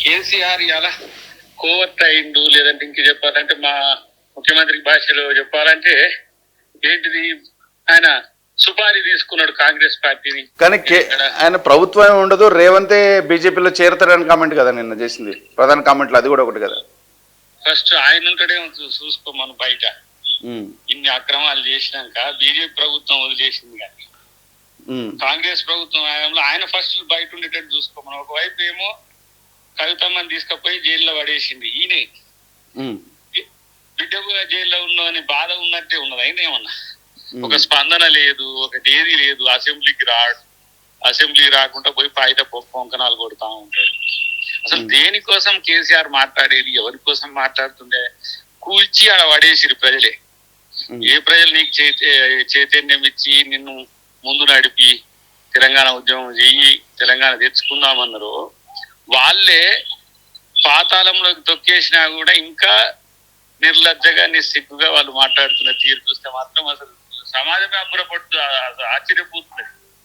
కేసీఆర్ ఇలా కోవర్ట్ అయిండు లేదంటే ఇంక చెప్పాలంటే మా ముఖ్యమంత్రి భాషలో చెప్పాలంటే ఏంటిది? ఆయన సుపారీ తీసుకున్నాడు కాంగ్రెస్ పార్టీని. కానీ ఆయన ప్రభుత్వం ఉండదు రేవంతే బీజేపీలో చేరతాడని కామెంట్ కదా నిన్న చేసింది. ప్రధాన కామెంట్లు అది కూడా ఒకటి కదా. ఫస్ట్ ఆయన ఉంటాడేమో చూ- చూసుకోమను బయట. ఇన్ని అక్రమాలు చేసినాక బీజేపీ ప్రభుత్వం వదిలేసింది కానీ. కాంగ్రెస్ ప్రభుత్వం హయాంలో ఆయన ఫస్ట్ బయట ఉండేటట్టు చూసుకోమను ఒకవైపు ఏమో కవితమ్మని తీసుకుపోయి జైల్లో పడేసింది ఈయనే. బిడ్డ జైల్లో ఉన్నదని బాధ ఉన్నట్టే ఉన్నది అయినా ఏమన్నా? ఒక స్పందన లేదు ఒకటి ఏది లేదు అసెంబ్లీకి రాడు అసెంబ్లీ రాకుండా పోయి పాయిట పొంకనాలు కొడతా ఉంటాడు. అసలు దేనికోసం కేసీఆర్ మాట్లాడేది ఎవరి కోసం మాట్లాడుతుండే? కూల్చి ఆడ పడేసిరు ప్రజలే. ఏ ప్రజలు నీకు చైతే- చైతన్యం ఇచ్చి నిన్ను ముందు నడిపి తెలంగాణ ఉద్యమం చెయ్యి తెలంగాణ తెచ్చుకుందామన్నారు వాళ్ళే పాతాళంలోకి తొక్కేసినా కూడా ఇంకా నిర్లజ్జగా నిస్సిగ్గుగా వాళ్ళు మాట్లాడుతున్న తీరు చూస్తే మాత్రం అసలు సమాజమే అబ్బురపడుతుంది ఆశ్చర్యపోతుంది.